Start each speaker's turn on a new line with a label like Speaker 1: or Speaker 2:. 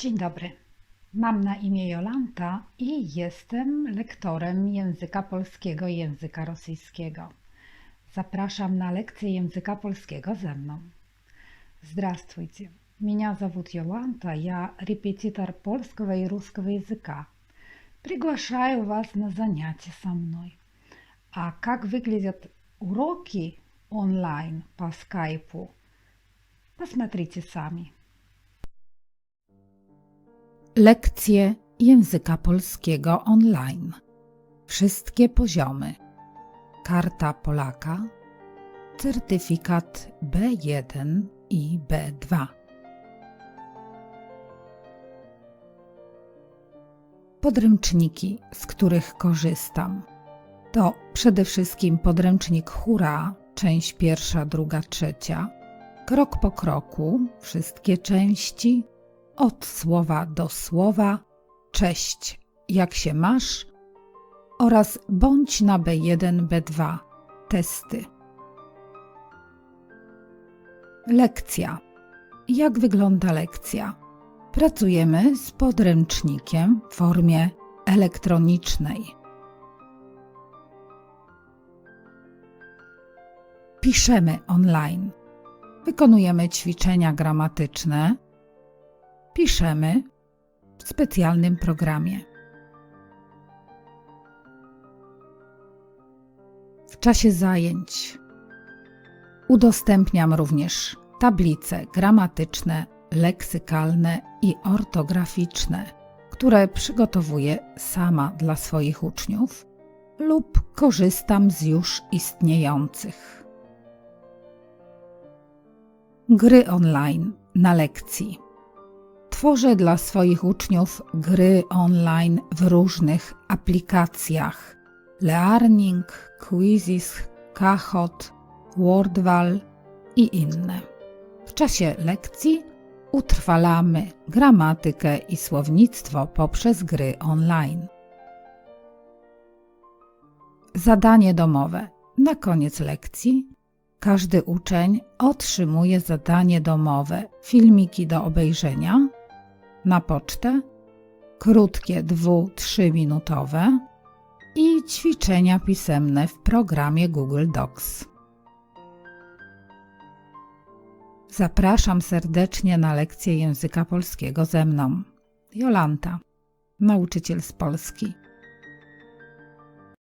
Speaker 1: Dzień dobry. Mam na imię Jolanta i jestem lektorem języka polskiego i języka rosyjskiego. Zapraszam на лекции языка польskiego ze mną. Здравствуйте. Меня зовут Йоланта, я репетитор польского и русского языка. Приглашаю вас на занятия со мной. А как выглядят уроки онлайн по скайпу, посмотрите сами. Lekcje języka polskiego online. Wszystkie poziomy. Karta Polaka, certyfikat B1 i B2. Podręczniki, z których korzystam. To przede wszystkim podręcznik Hura, część pierwsza, druga, trzecia. Krok po kroku, wszystkie części, od słowa do słowa, cześć, jak się masz oraz bądź na B1, B2, testy. Lekcja. Jak wygląda lekcja? Pracujemy z podręcznikiem w formie elektronicznej. Piszemy online. Wykonujemy ćwiczenia gramatyczne. Piszemy w specjalnym programie. W czasie zajęć udostępniam również tablice gramatyczne, leksykalne i ortograficzne, które przygotowuję sama dla swoich uczniów lub korzystam z już istniejących. Gry online na lekcji. Tworzę dla swoich uczniów gry online w różnych aplikacjach: Learning, Quizzes, Kahoot, Wordwall i inne. W czasie lekcji utrwalamy gramatykę i słownictwo poprzez gry online. Zadanie domowe. Na koniec lekcji każdy uczeń otrzymuje zadanie domowe, filmiki do obejrzenia na pocztę, krótkie 2-3 minutowe i ćwiczenia pisemne w programie Google Docs. Zapraszam serdecznie na lekcję języka polskiego ze mną. Jolanta, nauczyciel z Polski.